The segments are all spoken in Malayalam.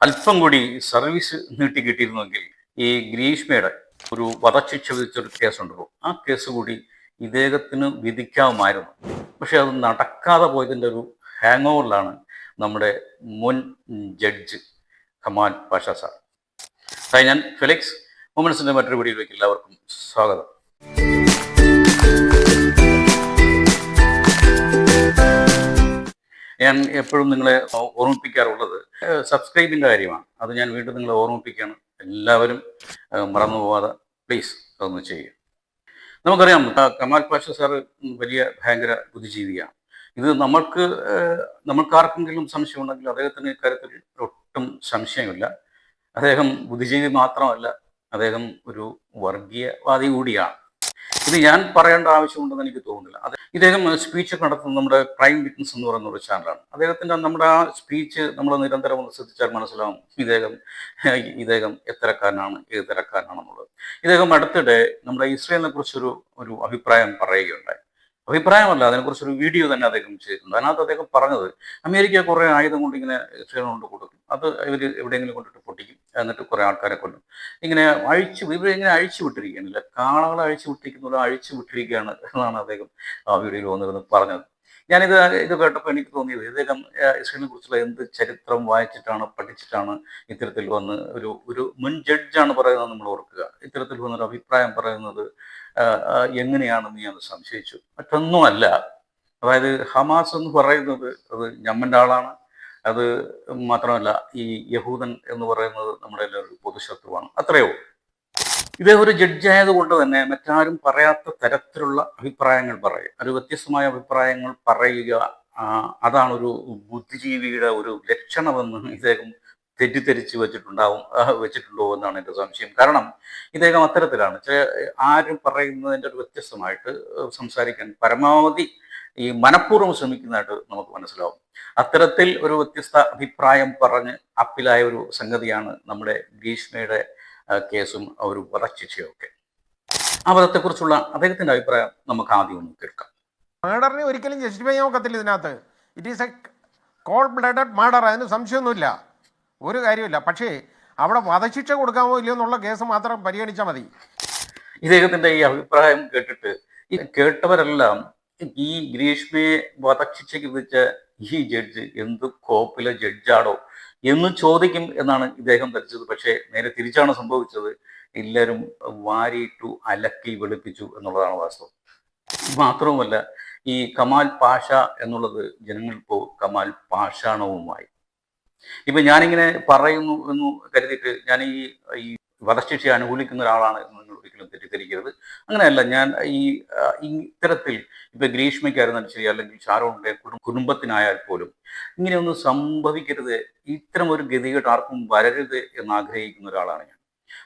അല്പം കൂടി സർവീസ് നീട്ടി കിട്ടിയിരുന്നെങ്കിൽ ഈ ഗ്രീഷ്മയുടെ ഒരു വധശിക്ഷ വിധിച്ചൊരു കേസുണ്ടല്ലോ ആ കേസ് കൂടി ഇദ്ദേഹത്തിന് വിധിക്കാമായിരുന്നു പക്ഷെ അത് നടക്കാതെ പോയതിന്റെ ഒരു ഹാങ് ഓവറിലാണ് നമ്മുടെ മുൻ ജഡ്ജ് കമാൽ പാഷ സാർ. ഞാൻ ഫെലിക്സ് മൊമെന്റ്സിന്റെ മറ്റൊരു വീഡിയോയിലേക്ക് എല്ലാവർക്കും സ്വാഗതം. ഞാൻ എപ്പോഴും നിങ്ങളെ ഓർമ്മിപ്പിക്കാറുള്ളത് സബ്സ്ക്രൈബിന്റെ കാര്യമാണ്. അത് ഞാൻ വീണ്ടും നിങ്ങളെ ഓർമ്മിപ്പിക്കുകയാണ്. എല്ലാവരും മറന്നു പോവാതെ പ്ലീസ് അതൊന്ന് ചെയ്യുക. നമുക്കറിയാം കമാൽ പാഷ സാറ് വലിയ ഭയങ്കര ബുദ്ധിജീവിയാണ്. ഇത് നമ്മൾക്ക് നമ്മൾക്കാർക്കെങ്കിലും സംശയമുണ്ടെങ്കിൽ അദ്ദേഹത്തിന് ഇക്കാര്യത്തിൽ ഒട്ടും സംശയമില്ല. അദ്ദേഹം ബുദ്ധിജീവി മാത്രമല്ല അദ്ദേഹം ഒരു വർഗീയവാദി കൂടിയാണ്. ഇത് ഞാൻ പറയേണ്ട ആവശ്യമുണ്ടെന്ന് എനിക്ക് തോന്നുന്നില്ല. അത് ഇദ്ദേഹം സ്പീച്ച് നടത്തുന്നത് നടത്തുന്ന നമ്മുടെ ക്രൈം വിറ്റ്നസ് എന്ന് പറയുന്ന ഒരു ചാനലാണ് അദ്ദേഹത്തിന്റെ നമ്മുടെ ആ സ്പീച്ച് നമ്മൾ നിരന്തരം ഒന്ന് ശ്രദ്ധിച്ചാൽ മനസ്സിലാവും ഇദ്ദേഹം ഇദ്ദേഹം എത്തരക്കാരനാണ് ഏത് തരക്കാരനാണെന്നുള്ളത്. ഇദ്ദേഹം അടുത്തിടെ നമ്മുടെ ഇസ്രയേലിനെ കുറിച്ചൊരു ഒരു അഭിപ്രായം പറയുകയുണ്ടായി. അഭിപ്രായമല്ല. അതിനെക്കുറിച്ചൊരു വീഡിയോ തന്നെ അദ്ദേഹം ചെയ്തിട്ടുണ്ട്. അതിനകത്ത് അദ്ദേഹം പറഞ്ഞത് അമേരിക്ക കുറെ ആയുധം കൊണ്ട് ഇങ്ങനെ ഇസ്രയേലിന് കൊണ്ട് കൊടുക്കും. അത് ഇവർ എവിടെയെങ്കിലും കൊണ്ടിട്ട് പൊട്ടിക്കും. എന്നിട്ട് കുറെ ആൾക്കാരെ കൊല്ലും. ഇങ്ങനെ അഴിച്ചു ഇവർ ഇങ്ങനെ അഴിച്ചു വിട്ടിരിക്കുകയാണ്. കാളകളെ അഴിച്ചു വിട്ടിരിക്കുന്ന അഴിച്ചു വിട്ടിരിക്കുകയാണ് എന്നാണ് അദ്ദേഹം ആ വീഡിയോയിൽ വന്നിരുന്ന് പറഞ്ഞത്. ഞാനിത് ഇത് കേട്ടപ്പോൾ എനിക്ക് തോന്നിയത് ഇദ്ദേഹം ഇസ്രേലിനെ കുറിച്ചുള്ള എന്ത് ചരിത്രം വായിച്ചിട്ടാണ് പഠിച്ചിട്ടാണ് ഇത്തരത്തിൽ വന്ന് ഒരു ഒരു മുൻ ജഡ്ജാണ് പറയുന്നത് നമ്മൾ ഓർക്കുക. ഇത്തരത്തിൽ വന്നൊരു അഭിപ്രായം പറയുന്നത് എങ്ങനെയാണെന്ന് ഞാൻ സംശയിച്ചു. മറ്റൊന്നുമല്ല അതായത് ഹമാസ് എന്ന് പറയുന്നത് അത് ഞമ്മന്റെ ആളാണ്. അത് മാത്രമല്ല ഈ യഹൂദൻ എന്ന് പറയുന്നത് നമ്മുടെ എല്ലാവരും പൊതുശത്രുവാണ്. അത്രയേ ഇദ്ദേഹം ഒരു ജഡ്ജ് ആയതുകൊണ്ട് തന്നെ മറ്റാരും പറയാത്ത തരത്തിലുള്ള അഭിപ്രായങ്ങൾ പറയുക ഒരു വ്യത്യസ്തമായ അഭിപ്രായങ്ങൾ പറയുക അതാണ് ഒരു ബുദ്ധിജീവിയുടെ ഒരു ലക്ഷണമെന്ന് ഇദ്ദേഹം തെറ്റിദ്ധരിച്ച് വെച്ചിട്ടുണ്ടാവും വെച്ചിട്ടുണ്ടോ എന്നാണ് എന്റെ സംശയം. കാരണം ഇദ്ദേഹം അത്തരത്തിലാണ്. ചില- ആരും പറയുന്നതിന്റെ ഒരു വ്യത്യസ്തമായിട്ട് സംസാരിക്കാൻ പരമാവധി ഈ മനഃപൂർവം ശ്രമിക്കുന്നതായിട്ട് നമുക്ക് മനസ്സിലാവും. അത്തരത്തിൽ ഒരു വ്യത്യസ്ത അഭിപ്രായം പറഞ്ഞ് അപ്പിലായ ഒരു സംഗതിയാണ് നമ്മുടെ ഭീഷ്മയുടെ കേസും അവർ ഒരു വധശിക്ഷയും ഒക്കെ ആ വധത്തെക്കുറിച്ചുള്ള അദ്ദേഹത്തിന്റെ അഭിപ്രായം നമുക്ക് ആദ്യം ഒന്ന് കേൾക്കാം. മർഡറിനെ ഒരിക്കലും ജസ്റ്റിഫൈ ചെയ്യാൻ ഒക്കത്തില്ല ഇതിനകത്ത്. It is a cold blooded murder അതിന് സംശയമൊന്നുമില്ല. ഒരു കാര്യമില്ല പക്ഷേ അവിടെ വധശിക്ഷ കൊടുക്കാമോ ഇല്ലയോ എന്നുള്ള കേസ് മാത്രം പരിഗണിച്ചാൽ മതി. ഇദ്ദേഹത്തിന്റെ ഈ അഭിപ്രായം കേട്ടിട്ട് ഈ കേട്ടവരെല്ലാം ഈ ഗ്രീഷ്മയെ വധശിക്ഷയ്ക്ക് വിധിച്ച ഈ ജഡ്ജ് എന്ത് കോപ്പിലെ ജഡ്ജാണോ? എന്ന് ചോദിക്കും എന്നാണ് ഇദ്ദേഹം ധരിച്ചത്. പക്ഷേ നേരെ തിരിച്ചാണ് സംഭവിച്ചത്. എല്ലാവരും വാരിയിട്ടു അലക്കി വെളുപ്പിച്ചു എന്നുള്ളതാണ് വാസ്തവം. മാത്രവുമല്ല ഈ കമാൽ പാഷ എന്നുള്ളത് ജനങ്ങളിപ്പോൾ കമാൽ പാഷാണവുമായി. ഇപ്പൊ ഞാനിങ്ങനെ പറയുന്നു എന്ന് കരുതിയിട്ട് ഞാൻ ഈ വധശിക്ഷയെ അനുകൂലിക്കുന്ന ഒരാളാണ് എന്ന് നിങ്ങൾ ഒരിക്കലും തെറ്റിദ്ധരിക്കരുത്. അങ്ങനെയല്ല ഞാൻ ഈ ഇത്തരത്തിൽ ഇപ്പൊ ഗ്രീഷ്മയ്ക്കായിരുന്നാലും ശരി അല്ലെങ്കിൽ ഷാരോണിന്റെ കുടും- കുടുംബത്തിനായാൽ പോലും ഇങ്ങനെയൊന്നും സംഭവിക്കരുത് ഇത്തരം ഒരു ഗതികേട്ട് ആർക്കും വരരുത് എന്ന് ആഗ്രഹിക്കുന്ന ഒരാളാണ് ഞാൻ.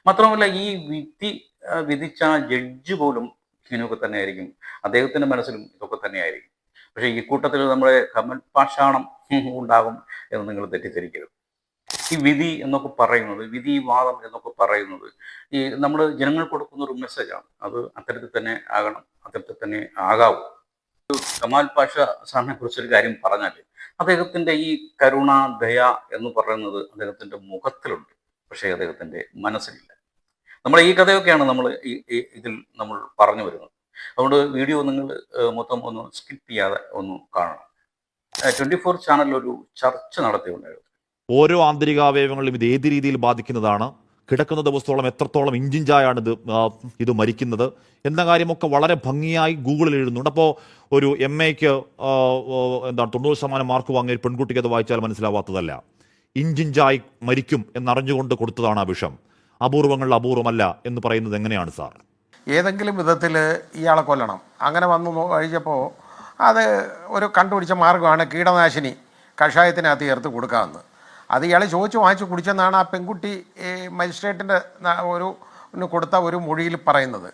മാത്രമല്ല ഈ വിധി വിധിച്ച ജഡ്ജ് പോലും ഇങ്ങനെയൊക്കെ തന്നെ ആയിരിക്കും അദ്ദേഹത്തിന്റെ മനസ്സിലും ഇതൊക്കെ തന്നെയായിരിക്കും. പക്ഷേ ഈ കൂട്ടത്തിൽ നമ്മുടെ കമൽ പാഷാണം ഉണ്ടാകും എന്ന് നിങ്ങൾ തെറ്റിദ്ധരിക്കരുത്. ഈ വിധി എന്നൊക്കെ പറയുന്നത് വിധി വാദം എന്നൊക്കെ പറയുന്നത് ഈ നമ്മൾ ജനങ്ങൾ കൊടുക്കുന്ന ഒരു മെസ്സേജാണ് അത് അത്തരത്തിൽ തന്നെ ആകണം അത്തരത്തിൽ തന്നെ ആകാവും. കമാൽ പാഷ സാറിനെ കുറിച്ചൊരു കാര്യം പറഞ്ഞാൽ അദ്ദേഹത്തിന്റെ ഈ കരുണ ദയ എന്ന് പറയുന്നത് അദ്ദേഹത്തിന്റെ മുഖത്തിലുണ്ട് പക്ഷേ അദ്ദേഹത്തിന്റെ മനസ്സിലില്ല. നമ്മൾ ഈ കഥയൊക്കെയാണ് നമ്മൾ ഇതിൽ നമ്മൾ പറഞ്ഞു വരുന്നത്. അതുകൊണ്ട് വീഡിയോ നിങ്ങൾ മൊത്തം ഒന്ന് സ്കിപ്പ് ചെയ്യാതെ ഒന്ന് കാണണം. ട്വന്റി ഫോർ ചാനലിൽ ഒരു ചർച്ച നടത്തിയുണ്ടായിരുന്നു ഓരോ ആന്തരികാവയവങ്ങളിലും ഇത് ഏത് രീതിയിൽ ബാധിക്കുന്നതാണ്? കിടക്കുന്ന ദിവസത്തോളം എത്രത്തോളം ഇഞ്ചിഞ്ചായാണ് ഇത് ഇത് മരിക്കുന്നത്? എന്ന കാര്യമൊക്കെ വളരെ ഭംഗിയായി ഗൂഗിളിൽ എഴുതുന്നുണ്ട്. അപ്പോൾ ഒരു എം എക്ക് എന്താണ് തൊണ്ണൂറ് ശതമാനം മാർക്ക് വാങ്ങിയ പെൺകുട്ടിക്ക് അത് വായിച്ചാൽ മനസ്സിലാവാത്തതല്ല. ഇഞ്ചിഞ്ചായി മരിക്കും എന്നറിഞ്ഞുകൊണ്ട് കൊടുത്തതാണ് ആ വിഷം. അപൂർവങ്ങളിൽ അപൂർവമല്ല എന്ന് പറയുന്നത് എങ്ങനെയാണ് സാർ? ഏതെങ്കിലും വിധത്തിൽ ഇയാളെ കൊല്ലണം. അങ്ങനെ വന്നു കഴിഞ്ഞപ്പോൾ അത് ഒരു കണ്ടുപിടിച്ച മാർഗമാണ് കീടനാശിനി കഷായത്തിനകത്ത് ചേർത്ത് കൊടുക്കാമെന്ന് അത് ഇയാൾ ചോദിച്ച് വാങ്ങിച്ച് കുടിച്ചെന്നാണ് ആ പെൺകുട്ടി മജിസ്ട്രേറ്റിന്റെ ഒരു കൊടുത്ത ഒരു മൊഴിയിൽ പറയുന്നത്.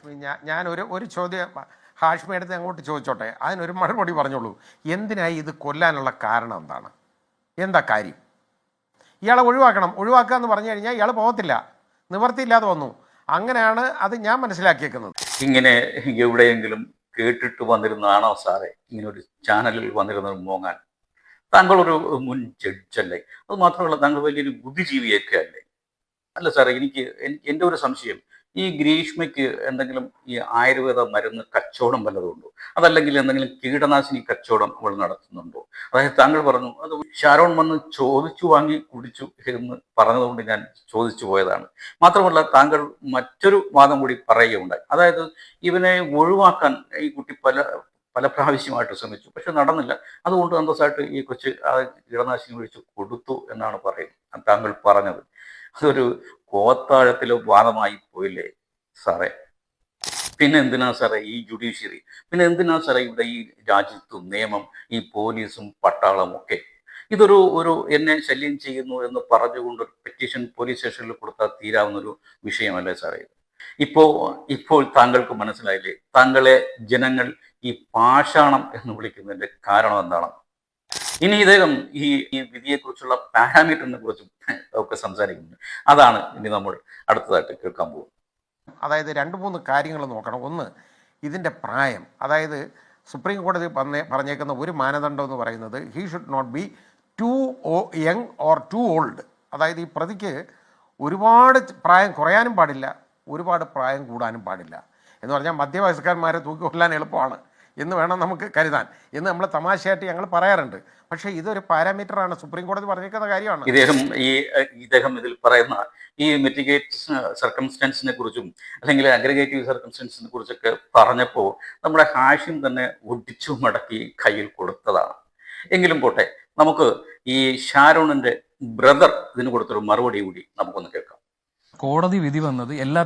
ഞാൻ ഒരു ഒരു ചോദ്യം ഹാഷ്മി എടുത്ത് അങ്ങോട്ട് ചോദിച്ചോട്ടെ. അതിനൊരു മറുപടി പറഞ്ഞോളൂ. എന്തിനായി ഇത് കൊല്ലാനുള്ള കാരണം എന്താണ്? എന്താ കാര്യം? ഇയാളെ ഒഴിവാക്കണം. ഒഴിവാക്കുക എന്ന് പറഞ്ഞു കഴിഞ്ഞാൽ ഇയാൾ പോകത്തില്ല. നിവർത്തിയില്ലാതെ വന്നു. അങ്ങനെയാണ് അത് ഞാൻ മനസ്സിലാക്കിയേക്കുന്നത്. ഇങ്ങനെ എവിടെയെങ്കിലും കേട്ടിട്ട് വന്നിരുന്നതാണോ സാറേ? ഇങ്ങനെ ഒരു ചാനലിൽ വന്നിരുന്നത് മോങ്ങാൻ? താങ്കൾ ഒരു മുൻ ജഡ്ജല്ലേ അത് മാത്രമല്ല താങ്കൾ വലിയൊരു ബുദ്ധിജീവിയൊക്കെ അല്ലേ? അല്ല സാറേ എനിക്ക് എന്റെ ഒരു സംശയം. ഈ ഗ്രീഷ്മയ്ക്ക് എന്തെങ്കിലും ഈ ആയുർവേദ മരുന്ന് കച്ചവടം വല്ലതും ഉണ്ടോ അതല്ലെങ്കിൽ എന്തെങ്കിലും കീടനാശിനി കച്ചവടം അവൾ നടത്തുന്നുണ്ടോ? അതായത് താങ്കൾ പറഞ്ഞു അത് ഷാരോൺ വന്ന് ചോദിച്ചു വാങ്ങി കുടിച്ചു എന്ന് പറഞ്ഞതുകൊണ്ട് ഞാൻ ചോദിച്ചു പോയതാണ്. മാത്രമല്ല താങ്കൾ മറ്റൊരു വാദം കൂടി പറയുകയുണ്ടായി. അതായത് ഇവനെ ഒഴിവാക്കാൻ ഈ കുട്ടി പല പല പ്രാവശ്യമായിട്ട് ശ്രമിച്ചു. പക്ഷെ നടന്നില്ല. അതുകൊണ്ട് അന്തസ്സായിട്ട് ഈ കൊച്ച് ആ കീടനാശിനി ഒഴിച്ച് കൊടുത്തു എന്നാണ് പറയുന്നത്. താങ്കൾ പറഞ്ഞത്. അതൊരു കോത്താഴത്തിലെ വാദമായി പോയില്ലേ സാറേ? പിന്നെ എന്തിനാ സാറേ ഈ ജുഡീഷ്യറി? പിന്നെ എന്തിനാ സാറേ ഇവിടെ ഈ രാജ്യത്തും നിയമം ഈ പോലീസും പട്ടാളവും ഒക്കെ? ഇതൊരു ഒരു എന്നെ ശല്യം ചെയ്യുന്നു എന്ന് പറഞ്ഞുകൊണ്ട് പെറ്റീഷൻ പോലീസ് സ്റ്റേഷനിൽ കൊടുത്താൽ തീരാവുന്ന ഒരു വിഷയമല്ലേ സാറേ ഇപ്പോ ഇപ്പോൾ താങ്കൾക്ക് മനസ്സിലായില്ലേ? താങ്കളെ ജനങ്ങൾ ഈ പാഷാണം എന്ന് വിളിക്കുന്നതിന്റെ കാരണം എന്താണ്? ഇനി ഇദ്ദേഹം ഈ ഈ വിധിയെക്കുറിച്ചുള്ള പാരാമീറ്ററിനെ കുറിച്ചും ഒക്കെ സംസാരിക്കുന്നുണ്ട് അതാണ് ഇനി നമ്മൾ അടുത്തതായിട്ട് കേൾക്കാൻ പോകുന്നത്. അതായത് രണ്ട് മൂന്ന് കാര്യങ്ങൾ നോക്കണം. ഒന്ന് ഇതിന്റെ പ്രായം. അതായത് സുപ്രീം കോടതി പറഞ്ഞ പറഞ്ഞേക്കുന്ന ഒരു മാനദണ്ഡം എന്ന് പറയുന്നത് he should not be too oh young or too old അതായത് ഈ പ്രതിക്ക് ഒരുപാട് പ്രായം കുറയാനും പാടില്ല ഒരുപാട് പ്രായം കൂടാനും പാടില്ല. എന്ന് പറഞ്ഞാൽ മധ്യവയസ്കന്മാരെ തൂക്കി കൊല്ലാൻ എളുപ്പമാണ്. എന്ന് വേണം നമുക്ക് കരുതാൻ. എന്ന് നമ്മൾ തമാശയായിട്ട് ഞങ്ങൾ പറയാറുണ്ട്. പക്ഷേ ഇതൊരു പാരാമീറ്റർ ആണ് സുപ്രീം കോടതി പറഞ്ഞിരിക്കുന്ന കാര്യമാണ്. ഇദ്ദേഹം ഈ ഇദ്ദേഹം ഇതിൽ പറയുന്ന ഈ മിറ്റിഗേറ്റ് സർക്കംസ്റ്റൻസിനെ കുറിച്ചും അല്ലെങ്കിൽ അഗ്രഗേറ്റീവ് സർക്കംസ്റ്റൻസിനെ കുറിച്ചൊക്കെ പറഞ്ഞപ്പോൾ നമ്മുടെ ഹാഷ്യം തന്നെ ഒടിച്ചു മടക്കി കയ്യിൽ കൊടുത്തതാണ്. എങ്കിലും പോട്ടെ നമുക്ക് ഈ ഷാരോണിന്റെ ബ്രദർ ഇതിന് കൊടുത്തൊരു മറുപടി കൂടി നമുക്കൊന്ന് കേൾക്കാം. കോടതി വിധി വന്നത് എല്ലാ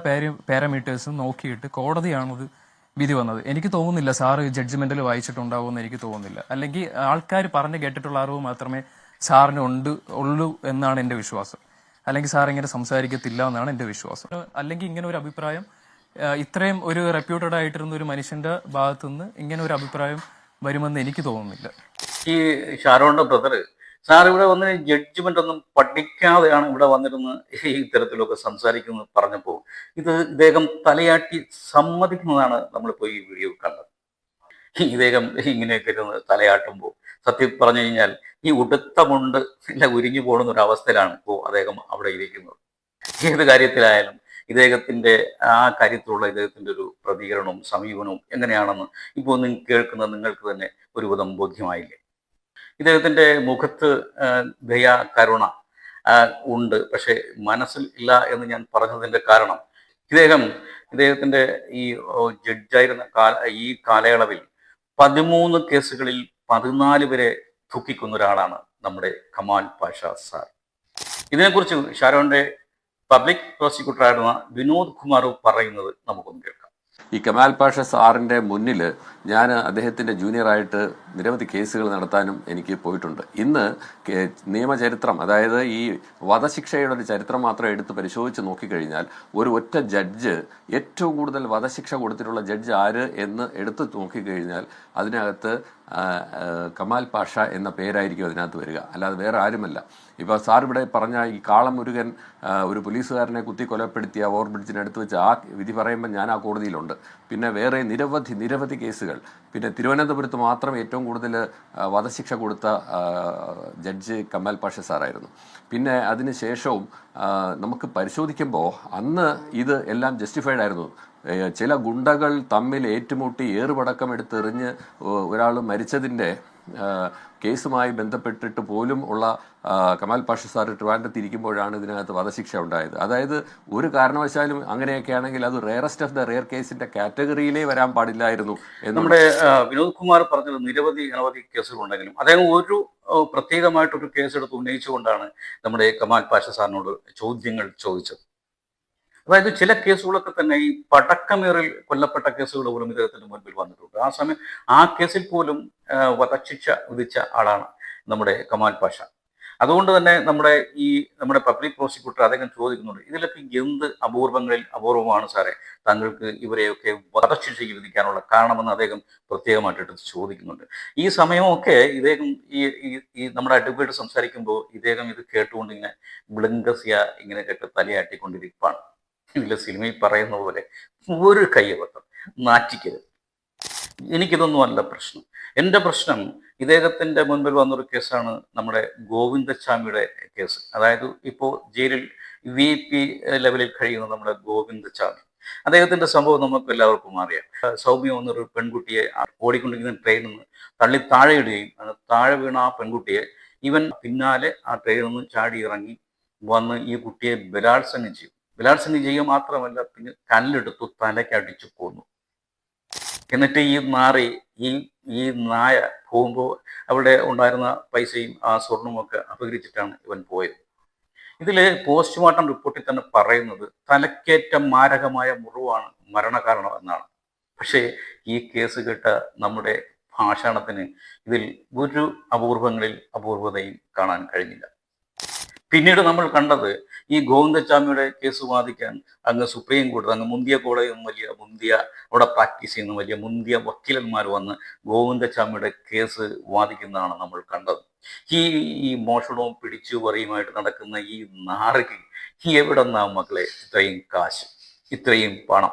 പാരാമീറ്റേഴ്സും നോക്കിയിട്ട് കോടതിയാണത് വിധി വന്നത്. എനിക്ക് തോന്നുന്നില്ല സാറ് ജഡ്ജ്മെന്റിൽ വായിച്ചിട്ടുണ്ടാവുമെന്ന് എനിക്ക് തോന്നുന്നില്ല. അല്ലെങ്കിൽ ആൾക്കാർ പറഞ്ഞു കേട്ടിട്ടുള്ള അറിവ് മാത്രമേ സാറിന് ഉണ്ട് ഉള്ളൂ എന്നാണ് എന്റെ വിശ്വാസം. അല്ലെങ്കിൽ സാർ ഇങ്ങനെ സംസാരിക്കത്തില്ല എന്നാണ് എന്റെ വിശ്വാസം. അല്ലെങ്കിൽ ഇങ്ങനെ ഒരു അഭിപ്രായം ഇത്രയും ഒരു റെപ്യൂട്ടഡ് ആയിട്ടിരുന്ന ഒരു മനുഷ്യന്റെ ഭാഗത്തുനിന്ന് ഇങ്ങനെ ഒരു അഭിപ്രായം വരുമെന്ന് എനിക്ക് തോന്നുന്നില്ല. ഈ ഷാരോണിന്റെ ബ്രദർ സാർ ഇവിടെ വന്ന് ജഡ്ജ്മെന്റ് ഒന്നും പഠിക്കാതെയാണ് ഇവിടെ വന്നിരുന്ന് ഈ ഇത്തരത്തിലൊക്കെ സംസാരിക്കുന്നത് പറഞ്ഞപ്പോൾ. ഇത് ഇദ്ദേഹം തലയാട്ടി സമ്മതിക്കുന്നതാണ് നമ്മളിപ്പോൾ ഈ വീഡിയോ കണ്ടത്. ഇദ്ദേഹം ഇങ്ങനെയൊക്കെ ഇരുന്ന് തലയാട്ടുമ്പോൾ സത്യം പറഞ്ഞു കഴിഞ്ഞാൽ ഈ ഉടുത്ത മുണ്ട് ഇല്ല ഉരിഞ്ഞു പോകുന്ന ഒരു അവസ്ഥയിലാണ് ഇപ്പോൾ അദ്ദേഹം അവിടെ ഇരിക്കുന്നത്. ഏത് കാര്യത്തിലായാലും ഇദ്ദേഹത്തിന്റെ ആ കാര്യത്തിലുള്ള ഇദ്ദേഹത്തിന്റെ ഒരു പ്രതികരണവും സമീപനവും എങ്ങനെയാണെന്ന് ഇപ്പോൾ നിങ്ങൾ കേൾക്കുന്നത് നിങ്ങൾക്ക് തന്നെ ഒരുവിധം ബോധ്യമായില്ലേ? ഇദ്ദേഹത്തിന്റെ മുഖത്ത് ദയ കരുണ ഉണ്ട്. പക്ഷെ മനസ്സിൽ ഇല്ല എന്ന് ഞാൻ പറഞ്ഞതിന്റെ കാരണം ഇദ്ദേഹം ഇദ്ദേഹത്തിന്റെ ഈ ജഡ്ജായിരുന്ന കാല ഈ കാലയളവിൽ പതിമൂന്ന് കേസുകളിൽ പതിനാല് വരെ ദുഃഖിക്കുന്ന ഒരാളാണ് നമ്മുടെ കമാൽ പാഷ സാർ. ഇതിനെക്കുറിച്ച് ഷാരോന്റെ പബ്ലിക് പ്രോസിക്യൂട്ടറായിരുന്ന വിനോദ് കുമാർ പറയുന്നത് നമുക്കൊന്ന് കേൾക്കാം. ഈ കമാൽ പാഷ സാറിന്റെ മുന്നിൽ ഞാൻ അദ്ദേഹത്തിന്റെ ജൂനിയറായിട്ട് നിരവധി കേസുകൾ നടത്താനും എനിക്ക് പോയിട്ടുണ്ട്. ഇന്ന് നിയമചരിത്രം അതായത് ഈ വധശിക്ഷയുടെ ഒരു ചരിത്രം മാത്രം എടുത്ത് പരിശോധിച്ച് നോക്കിക്കഴിഞ്ഞാൽ ഒരു ഒറ്റ ജഡ്ജ് ഏറ്റവും കൂടുതൽ വധശിക്ഷ കൊടുത്തിട്ടുള്ള ജഡ്ജ് ആര് എന്ന് എടുത്ത് നോക്കിക്കഴിഞ്ഞാൽ അതിനകത്ത് കമാൽ പാഷ എന്ന പേരായിരിക്കും അതിനകത്ത് വരിക. അല്ലാതെ വേറെ ആരുമല്ല. ഇപ്പോൾ സാർ ഇവിടെ പറഞ്ഞ ഈ കാളം മുരുകൻ ഒരു പോലീസുകാരനെ കുത്തി കൊലപ്പെടുത്തിയ ഓവർ അടുത്ത് വെച്ച് ആ വിധി പറയുമ്പോൾ ഞാൻ ആ കോടതിയിലുണ്ട്. പിന്നെ വേറെ നിരവധി നിരവധി കേസുകൾ. പിന്നെ തിരുവനന്തപുരത്ത് മാത്രം ഏറ്റവും കൂടുതൽ വധശിക്ഷ കൊടുത്ത ജഡ്ജ് കമാൽ പാഷ സാറായിരുന്നു. പിന്നെ അതിന് ശേഷവും നമുക്ക് പരിശോധിക്കുമ്പോൾ അന്ന് ഇത് എല്ലാം ജസ്റ്റിഫൈഡ് ആയിരുന്നു. ചില ഗുണ്ടകൾ തമ്മിൽ ഏറ്റുമുട്ടി ഏറുപടക്കം എടുത്തെറിഞ്ഞ് ഒരാൾ മരിച്ചതിന്റെ കേസുമായി ബന്ധപ്പെട്ടിട്ട് പോലും ഉള്ള കമാൽ പാഷ സാർ ട്രിവാൻഡ്രത്ത് ഇരിക്കുമ്പോഴാണ് ഇതിനകത്ത് വധശിക്ഷ ഉണ്ടായത്. അതായത് ഒരു കാരണവശാലും അങ്ങനെയൊക്കെ ആണെങ്കിൽ അത് റേറസ്റ്റ് ഓഫ് ദ റെയർ കേസിന്റെ കാറ്റഗറിയിലേ വരാൻ പാടില്ലായിരുന്നു നമ്മുടെ വിനോദ് കുമാർ പറഞ്ഞത് നിരവധി അനവധി കേസുകളുണ്ടെങ്കിലും അദ്ദേഹം ഒരു പ്രത്യേകമായിട്ടൊരു കേസെടുത്ത് ഉന്നയിച്ചുകൊണ്ടാണ് നമ്മുടെ കമാൽ പാഷ സാറിനോട് ചോദ്യങ്ങൾ ചോദിച്ചത്. അതായത് ചില കേസുകളൊക്കെ തന്നെ ഈ പടക്കമേറിൽ കൊല്ലപ്പെട്ട കേസുകൾ പോലും ഇദ്ദേഹത്തിന് മുൻപിൽ വന്നിട്ടുണ്ട്. ആ സമയം ആ കേസിൽ പോലും വധശിക്ഷ വിധിച്ച ആളാണ് നമ്മുടെ കമാൽ പാഷ. അതുകൊണ്ട് തന്നെ നമ്മുടെ ഈ നമ്മുടെ പബ്ലിക് പ്രോസിക്യൂട്ടർ അദ്ദേഹം ചോദിക്കുന്നുണ്ട് ഇതിലൊക്കെ എന്ത് അപൂർവങ്ങളിൽ അപൂർവമാണ് സാറേ? താങ്കൾക്ക് ഇവരെയൊക്കെ വധശിക്ഷയ്ക്ക് വിധിക്കാനുള്ള കാരണമെന്ന് അദ്ദേഹം പ്രത്യേകമായിട്ട് ചോദിക്കുന്നുണ്ട്. ഈ സമയമൊക്കെ ഇദ്ദേഹം ഈ ഈ- നമ്മുടെ അഡ്വക്കേറ്റ് സംസാരിക്കുമ്പോൾ ഇദ്ദേഹം ഇത് കേട്ടുകൊണ്ട് ഇങ്ങനെ ബ്ലിങ്കസിയ ഇങ്ങനെ കേട്ട് തലയാട്ടിക്കൊണ്ടിരിപ്പാണ്. ഇതിലെ സിനിമയിൽ പറയുന്ന പോലെ ഒരു കയ്യബദ്ധം. നാറ്റിക്കരുത്. എനിക്കിതൊന്നും അല്ല പ്രശ്നം. എന്റെ പ്രശ്നം ഇദ്ദേഹത്തിന്റെ മുൻപിൽ വന്നൊരു കേസാണ് നമ്മുടെ ഗോവിന്ദച്ചാമിയുടെ കേസ്. അതായത് ഇപ്പോൾ ജയിലിൽ വി പി ലെവലിൽ കഴിയുന്ന നമ്മുടെ ഗോവിന്ദച്ചാമി അദ്ദേഹത്തിന്റെ സംഭവം നമുക്ക് എല്ലാവർക്കും അറിയാം. സൗമ്യ എന്നൊരു പെൺകുട്ടിയെ ഓടിക്കൊണ്ടിരിക്കുന്ന ട്രെയിനിൽ നിന്ന് തള്ളി താഴെ ഇടുകയും താഴെ വീണ ആ പെൺകുട്ടിയെ ഇവൻ പിന്നാലെ ആ ട്രെയിനിൽ നിന്ന് ചാടി ഇറങ്ങി വന്ന് ഈ കുട്ടിയെ ബലാത്സംഗം ചെയ്യും ബലാത്സംഗം ചെയ്യുക മാത്രമല്ല പിന്നെ കല്ലെടുത്തു തലയ്ക്ക് അടിച്ചു കൊന്നു എന്നിട്ട് ഈ നാറി ഈ ഈ നായ പോകുമ്പോൾ അവിടെ ഉണ്ടായിരുന്ന പൈസയും ആ സ്വർണവുമൊക്കെ അപഹരിച്ചിട്ടാണ് ഇവൻ പോയത്. ഇതിൽ പോസ്റ്റ്മോർട്ടം റിപ്പോർട്ടിൽ തന്നെ പറയുന്നത് തലക്കേറ്റ മാരകമായ മുറിവാണ് മരണകാരണം എന്നാണ്. പക്ഷേ ഈ കേസ് കേട്ട നമ്മുടെ ഭാഷണത്തിന് ഇതിൽ ഒരു അപൂർവങ്ങളിൽ അപൂർവതയും കാണാൻ കഴിഞ്ഞില്ല. പിന്നീട് നമ്മൾ കണ്ടത് ഈ ഗോവിന്ദച്ചാമിയുടെ കേസ് വാദിക്കാൻ അങ്ങ് സുപ്രീം കോടതി അങ്ങ് മുന്തിയ കോടതി നിന്നും വലിയ മുന്തിയ അവിടെ പ്രാക്ടീസ് ചെയ്യുന്ന വലിയ മുന്തിയ വക്കീലന്മാർ വന്ന് ഗോവിന്ദച്ചാമിയുടെ കേസ് വാദിക്കുന്നതാണ് നമ്മൾ കണ്ടത്. ഈ ഈ മോഷണവും പിടിച്ചു പറയുമായിട്ട് നടക്കുന്ന ഈ നാറിക്ക് ഈ എവിടെ നിന്നാ മക്കളെ ഇത്രയും കാശ് ഇത്രയും പണം?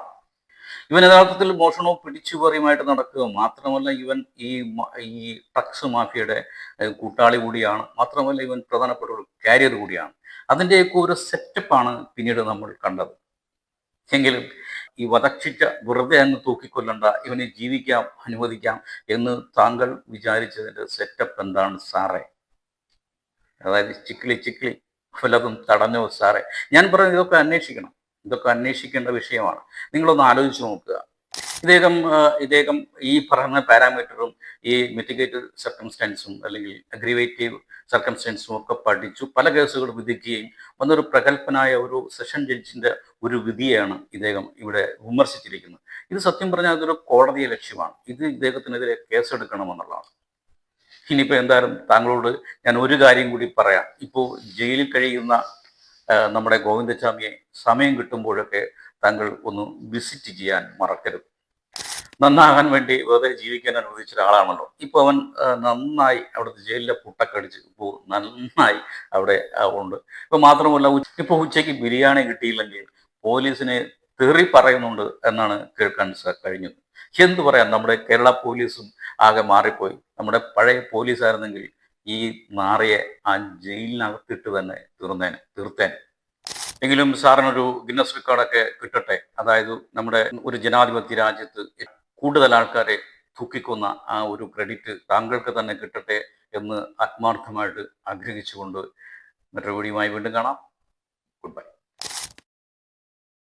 ഇവൻ യഥാർത്ഥത്തിൽ മോഷണവും പിടിച്ചുപറിയുമായിട്ട് നടക്കുക മാത്രമല്ല ഇവൻ ഈ ഈ ടക്സ് മാഫിയയുടെ കൂട്ടാളി കൂടിയാണ്. മാത്രമല്ല ഇവൻ പ്രധാനപ്പെട്ട കാരിയർ കൂടിയാണ്. അതിന്റെയൊക്കെ ഒരു സെറ്റപ്പാണ് പിന്നീട് നമ്മൾ കണ്ടത്. എങ്കിലും ഈ വധക്ഷിച്ച വെറുതെ അങ്ങ് തൂക്കിക്കൊല്ലണ്ട ഇവനെ ജീവിക്കാം അനുവദിക്കാം എന്ന് താങ്കൾ വിചാരിച്ചതിന്റെ സെറ്റപ്പ് എന്താണ് സാറേ? അതായത് ചിക്കിളി ചിക്കിളി വല്ലതും തടഞ്ഞോ സാറേ? ഞാൻ പറയുന്നത് ഇതൊക്കെ അന്വേഷിക്കണം. ഇതൊക്കെ അന്വേഷിക്കേണ്ട വിഷയമാണ്. നിങ്ങളൊന്ന് ആലോചിച്ച് നോക്കുക. ഇദ്ദേഹം ഇദ്ദേഹം ഈ പറഞ്ഞ പാരാമീറ്ററും ഈ മിറ്റിഗേറ്റഡ് സർക്കംസ്റ്റൻസും അല്ലെങ്കിൽ അഗ്രിവേറ്റീവ് സർക്കംസ്റ്റൻസും ഒക്കെ പഠിച്ചു പല കേസുകൾ വിധിക്കുകയും വന്നൊരു പ്രഗത്ഭനായ ഒരു സെഷൻ ജഡ്ജിന്റെ ഒരു വിധിയാണ് ഇദ്ദേഹം ഇവിടെ വിമർശിച്ചിരിക്കുന്നത്. ഇത് സത്യം പറഞ്ഞാൽ അതൊരു കോടതിയെ ലക്ഷ്യമാണ്. ഇത് ഇദ്ദേഹത്തിനെതിരെ കേസെടുക്കണമെന്നുള്ളതാണ്. ഇനിയിപ്പോൾ എന്തായാലും താങ്കളോട് ഞാൻ ഒരു കാര്യം കൂടി പറയാം. ഇപ്പോൾ ജയിലിൽ കഴിയുന്ന നമ്മുടെ ഗോവിന്ദസ്വാമിയെ സമയം കിട്ടുമ്പോഴൊക്കെ താങ്കൾ ഒന്ന് വിസിറ്റ് ചെയ്യാൻ മറക്കരുത്. നന്നാകാൻ വേണ്ടി വെറുതെ ജീവിക്കാൻ അനുവദിച്ച ഒരാളാണല്ലോ. ഇപ്പോൾ അവൻ നന്നായി അവിടുത്തെ ജയിലിലെ പുട്ടക്കടിച്ച് നന്നായി അവിടെ ഉണ്ട്. ഇപ്പൊ മാത്രമല്ല ഉച്ച- ഇപ്പൊ ഉച്ചയ്ക്ക് ബിരിയാണി കിട്ടിയില്ലെങ്കിൽ പോലീസിനെ തെറി പറയുന്നുണ്ട് എന്നാണ് കേൾക്കാൻ കഴിഞ്ഞത്. എന്ത് പറയാം നമ്മുടെ കേരള പോലീസും ആകെ മാറിപ്പോയി. നമ്മുടെ പഴയ പോലീസായിരുന്നെങ്കിൽ ഈ നാറിയെ ആ ജയിലിനകത്തിട്ട് തന്നെ തീർന്നേനെ തീർത്തേനെ. എങ്കിലും സാറിനൊരു ഗിന്നസ് റെക്കോർഡൊക്കെ കിട്ടട്ടെ. അതായത് നമ്മുടെ ഒരു ജനാധിപത്യ രാജ്യത്ത് കൂടുതൽ ആൾക്കാരെ തൂക്കിക്കൊന്ന ആ ഒരു ക്രെഡിറ്റ് താങ്കൾക്ക് തന്നെ കിട്ടട്ടെ എന്ന് ആത്മാർത്ഥമായിട്ട് ആഗ്രഹിച്ചുകൊണ്ട് മറ്റൊരു വീഡിയോയുമായി വീണ്ടും കാണാം. Good bye